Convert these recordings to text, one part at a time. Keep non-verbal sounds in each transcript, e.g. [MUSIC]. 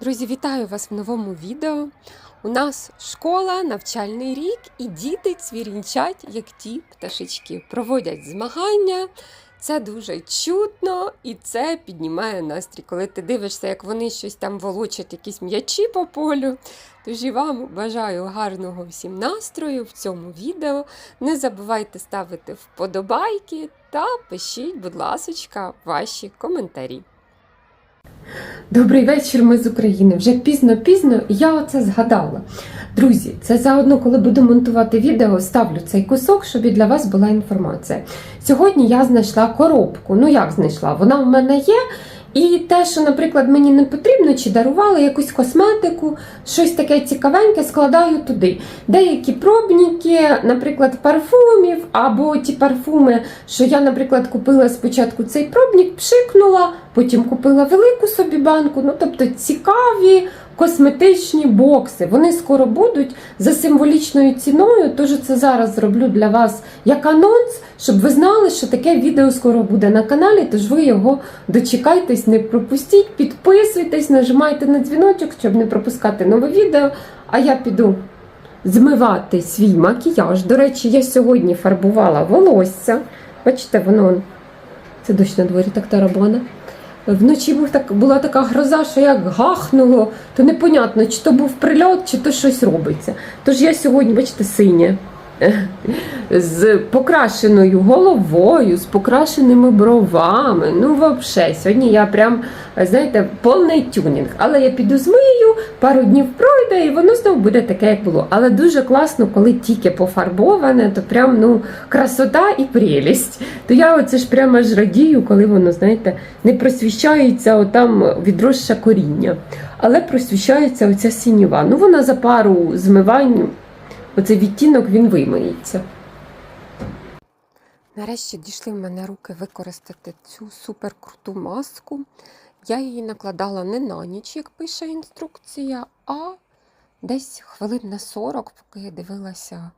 Друзі, вітаю вас в новому відео. У нас школа, навчальний рік, і діти цвірінчать, як ті пташечки. Проводять змагання. Це дуже чутно і це піднімає настрій, коли ти дивишся, як вони щось там волочать, якісь м'ячі по полю. Тож і вам бажаю гарного всім настрою в цьому відео. Не забувайте ставити вподобайки та пишіть, будь ласочка, ваші коментарі. Добрий вечір, ми з України. Вже пізно-пізно я оце згадала. Друзі, це заодно, коли буду монтувати відео, ставлю цей кусок, щоб і для вас була інформація. Сьогодні я знайшла коробку. Ну як знайшла? Вона в мене є. І те, що, наприклад, мені не потрібно, чи дарували якусь косметику, щось таке цікавеньке, складаю туди. Деякі пробники, наприклад, парфумів, або ті парфуми, що я, наприклад, купила спочатку цей пробник, пшикнула, потім купила велику собі банку. Ну, тобто цікаві косметичні бокси. Вони скоро будуть за символічною ціною. Тож це зараз зроблю для вас як анонс, щоб ви знали, що таке відео скоро буде на каналі. Тож ви його дочекайтесь, не пропустіть, підписуйтесь, нажимайте на дзвіночок, щоб не пропускати нове відео. А я піду змивати свій макіяж. До речі, я сьогодні фарбувала волосся. Бачите, воно це дощ на дворі, так тарабана. Вночі був так, була така гроза, що як гахнуло, то непонятно, чи то був прильот, чи то щось робиться. Тож я сьогодні, бачите, синє. З покрашеною головою, з покрашеними бровами. Ну, взагалі, сьогодні я прям, знаєте, повний тюнінг. Але я піду змию, пару днів пройде, і воно знову буде таке, як було. Але дуже класно, коли тільки пофарбоване, то прям ну, красота і прелість. То я оце ж прямо аж радію, коли воно, знаєте, не просвіщається отам відросше коріння. Але просвіщається оця сініва. Ну, вона за пару змивань. Оцей відтінок він вимиється. Нарешті дійшли в мене руки використати цю суперкруту маску. Я її накладала не на ніч, як пише інструкція, а десь хвилин на 40, поки я дивилася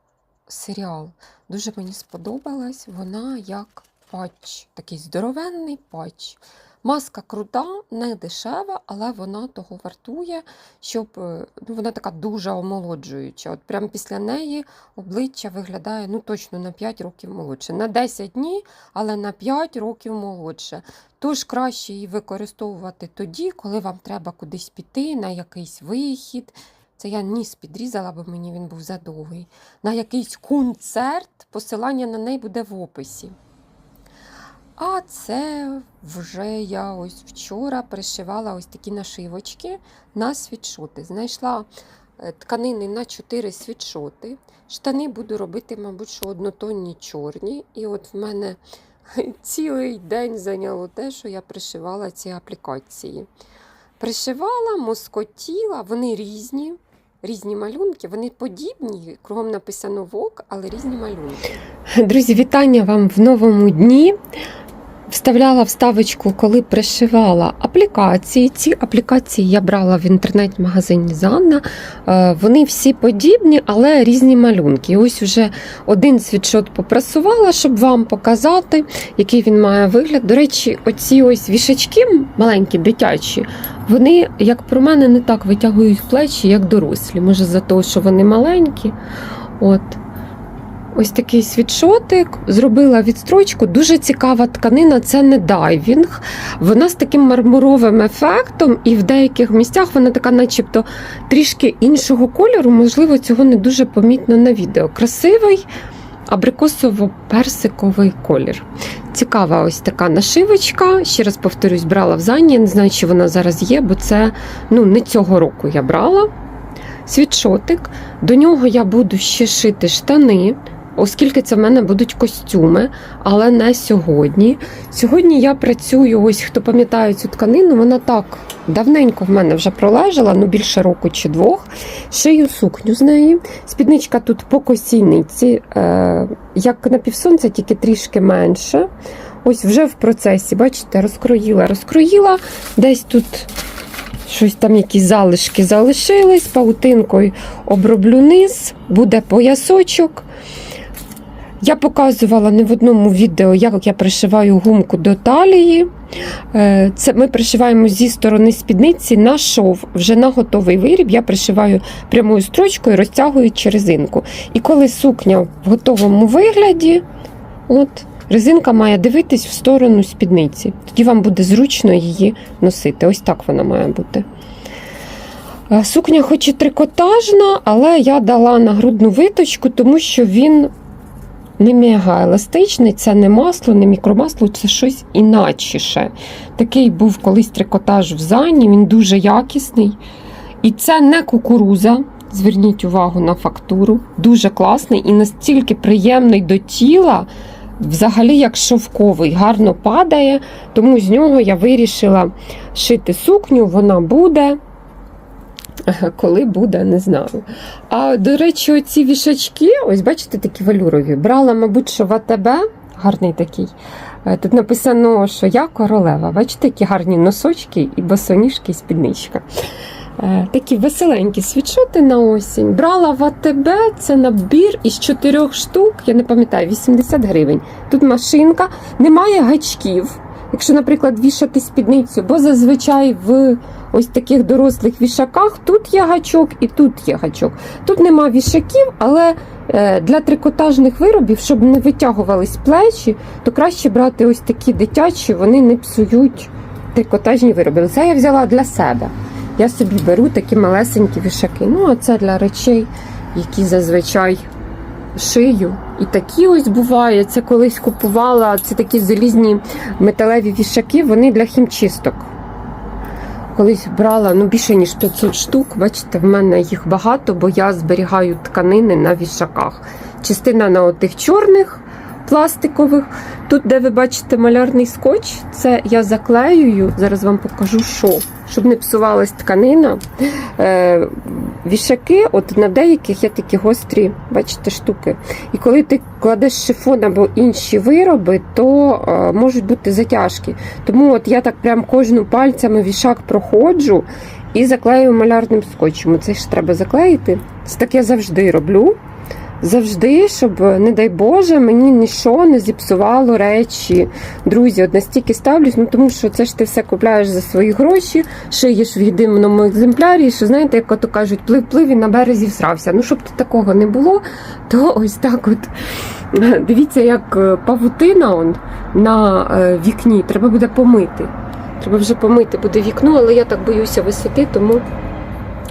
серіал. Дуже мені сподобалась вона як патч, такий здоровенний патч. Маска крута, не дешева, але вона того вартує, щоб е, ну, вона така дуже омолоджуюча. От прямо після неї обличчя виглядає ну, точно на 5 років молодше. На 10 ні, але на 5 років молодше. Тож краще її використовувати тоді, коли вам треба кудись піти, на якийсь вихід. Це я ніс підрізала, бо мені він був задовгий. На якийсь концерт, посилання на неї буде в описі. А це вже я ось вчора пришивала ось такі нашивочки на світшоти. Знайшла е, тканини на 4 світшоти. Штани буду робити, мабуть, що однотонні чорні. І от в мене [LAUGHS] цілий день зайняло те, що я пришивала ці аплікації. Пришивала, москотіла, вони різні. Різні малюнки, вони подібні, кругом написано ВОК, але різні малюнки. Друзі, вітання вам в новому дні. Вставляла вставочку, коли пришивала аплікації. Ці аплікації я брала в інтернет-магазині Занна. Е, Вони всі подібні, але різні малюнки. Ось уже один світшот попрасувала, щоб вам показати, який він має вигляд. До речі, оці ось вішачки маленькі, дитячі, вони, як про мене, не так витягують плечі, як дорослі. Може, за те, що вони маленькі. От. Ось такий світшотик, зробила відстрочку. Дуже цікава тканина, це не дайвінг. Вона з таким мармуровим ефектом, і в деяких місцях вона така, начебто, трішки іншого кольору, можливо, цього не дуже помітно на відео. Красивий абрикосово-персиковий колір. Цікава ось така нашивочка. Ще раз повторюсь, брала в Зані. Не знаю, чи вона зараз є, бо це ну, не цього року я брала. Світшотик. До нього я буду ще шити штани оскільки це в мене будуть костюми, але не сьогодні. Сьогодні я працюю, ось хто пам'ятає цю тканину, вона так давненько в мене вже пролежала, ну більше року чи двох. Шию сукню з неї. Спідничка тут по косійниці, е, як на півсонця, тільки трішки менше. Ось вже в процесі, бачите, розкроїла, розкроїла. Десь тут. Щось там якісь залишки залишились, паутинкою оброблю низ, буде поясочок. Я показувала не в одному відео, як я пришиваю гумку до талії. Е, Це ми пришиваємо зі сторони спідниці на шов, вже на готовий виріб. Я пришиваю прямою строчкою, розтягуючи резинку. І коли сукня в готовому вигляді, от, резинка має дивитись в сторону спідниці. Тоді вам буде зручно її носити. Ось так вона має бути. Е, Сукня хоч і трикотажна, але я дала нагрудну виточку, тому що він не мега еластичний, це не масло, не мікромасло, це щось іначіше. Такий був колись трикотаж в Зані, він дуже якісний. І це не кукуруза. Зверніть увагу на фактуру. Дуже класний і настільки приємний до тіла, взагалі як шовковий, гарно падає. Тому з нього я вирішила шити сукню, вона буде. [LAUGHS] Коли буде, не знаю. А до речі, оці вішачки, ось бачите, такі валюрові. Брала, мабуть, що в АТБ, гарний такий. Е, Тут написано, що я королева. Бачите, які гарні носочки і босоніжки, і спідничка. Е, Такі веселенькі світшоти на осінь. Брала в АТБ, це набір із чотирьох штук, я не пам'ятаю, 80 гривень. Тут машинка, немає гачків. Якщо, наприклад, вішати спідницю, бо зазвичай в ось таких дорослих вішаках тут є гачок і тут є гачок. Тут нема вішаків, але е, для трикотажних виробів, щоб не витягувались плечі, то краще брати ось такі дитячі, вони не псують трикотажні вироби. Це я взяла для себе. Я собі беру такі малесенькі вішаки. Ну, а це для речей, які зазвичай шию. І такі ось буває. Це колись купувала це такі залізні металеві вішаки, вони для хімчисток. Колись брала ну, більше ніж 500 штук. Бачите, в мене їх багато, бо я зберігаю тканини на вішаках. Частина на отих чорних пластикових. Тут, де ви бачите малярний скотч, це я заклеюю. Зараз вам покажу, що. Щоб не псувалась тканина. Е, вішаки, от на деяких є такі гострі, бачите, штуки. І коли ти кладеш шифон або інші вироби, то е, можуть бути затяжки. Тому от я так прям кожну пальцями вішак проходжу і заклею малярним скотчем. Це ж треба заклеїти. Це так я завжди роблю. Завжди, щоб, не дай Боже, мені нічого не зіпсувало речі. Друзі, от настільки ставлюсь, ну тому що це ж ти все купляєш за свої гроші, шиєш в єдиному екземплярі, що знаєте, як ото кажуть, плив плив і на березі всрався. Ну, щоб такого не було, то ось так от дивіться, як е, павутина он на е, вікні, треба буде помити. Треба вже помити буде вікно, але я так боюся висоти, тому.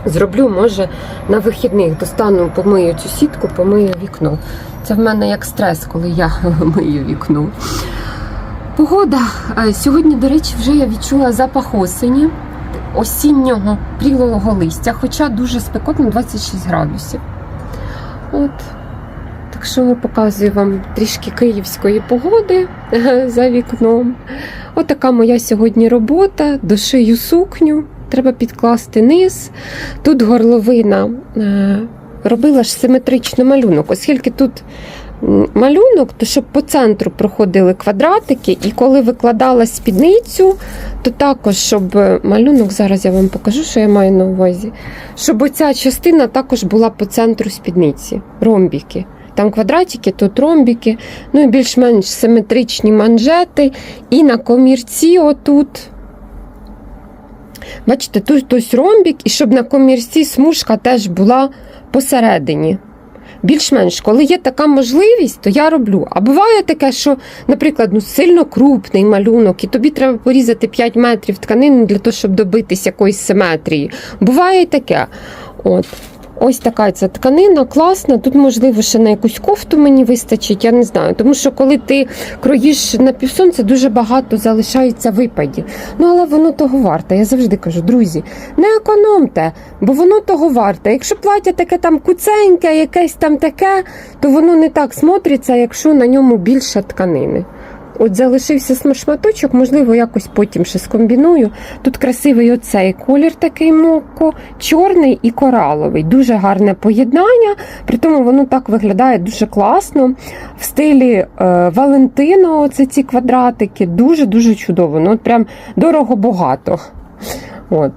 Зроблю, може, на вихідних достану, помию цю сітку, помию вікно. Це в мене як стрес, коли я [LAUGHS] мию вікно. Погода. Е, Сьогодні, до речі, вже я відчула запах осені, осіннього прілого листя, хоча дуже спекотно 26 градусів. От. Так що показую вам трішки київської погоди е, за вікном. Отака моя сьогодні робота. Дошию сукню треба підкласти низ. Тут горловина е, робила ж симетрично малюнок, оскільки тут малюнок, то щоб по центру проходили квадратики, і коли викладала спідницю, то також, щоб е, малюнок, зараз я вам покажу, що я маю на увазі, щоб оця частина також була по центру спідниці, ромбіки. Там квадратики, тут ромбіки, ну і більш-менш симетричні манжети. І на комірці отут Бачите, тут ось ромбік, і щоб на комірці смужка теж була посередині. Більш-менш, коли є така можливість, то я роблю. А буває таке, що, наприклад, ну, сильно крупний малюнок, і тобі треба порізати 5 метрів тканини для того, щоб добитись якоїсь симетрії. Буває і таке. От. Ось така ця тканина класна. Тут, можливо, ще на якусь кофту мені вистачить, я не знаю. Тому що коли ти кроїш на півсонця, дуже багато залишається випадів. Ну, але воно того варте. Я завжди кажу, друзі, не економте, бо воно того варте. Якщо плаття таке там куценьке, якесь там таке, то воно не так смотриться, якщо на ньому більше тканини. От залишився шматочок, можливо, якось потім ще скомбіную. Тут красивий оцей колір такий моко, чорний і кораловий. Дуже гарне поєднання, при тому воно так виглядає дуже класно. В стилі е, Валентино, оце ці квадратики, дуже-дуже чудово. Ну, от прям дорого-багато. От.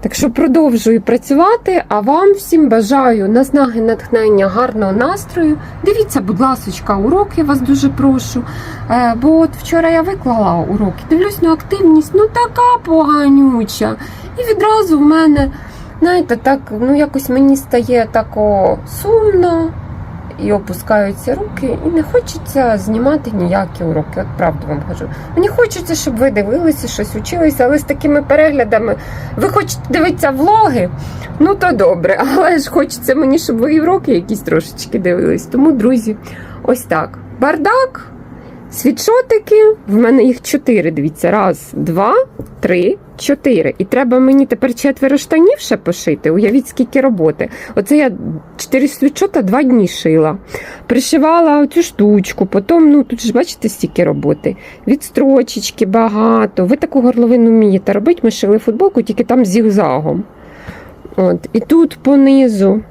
Так що продовжую працювати, а вам всім бажаю наснаги, натхнення, гарного настрою. Дивіться, будь ласочка, уроки вас дуже прошу. Е, бо от вчора я виклала уроки, дивлюсь на активність, ну така поганюча. І відразу в мене, знаєте, так, ну якось мені стає тако сумно. І опускаються руки, і не хочеться знімати ніякі уроки. От правду вам кажу. Мені хочеться, щоб ви дивилися, щось училися, але з такими переглядами. Ви хочете дивитися влоги? Ну то добре, [LAUGHS] але ж хочеться мені, щоб ви і уроки якісь трошечки дивились. Тому, друзі, ось так. Бардак, світшотики. В мене їх чотири. Дивіться, раз, два, три, чотири. І треба мені тепер четверо штанів ще пошити. Уявіть, скільки роботи. Оце я чотири світшота два дні шила. Пришивала оцю штучку, потім, ну тут ж бачите, стільки роботи. Відстрочечки багато. Ви таку горловину вмієте робити. Ми шили футболку, тільки там з зігзагом. От. І тут понизу.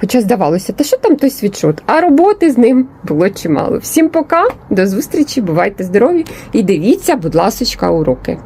Хоча здавалося, та що там той світшот? А роботи з ним було чимало. Всім пока, до зустрічі, бувайте здорові і дивіться, будь ласочка, уроки.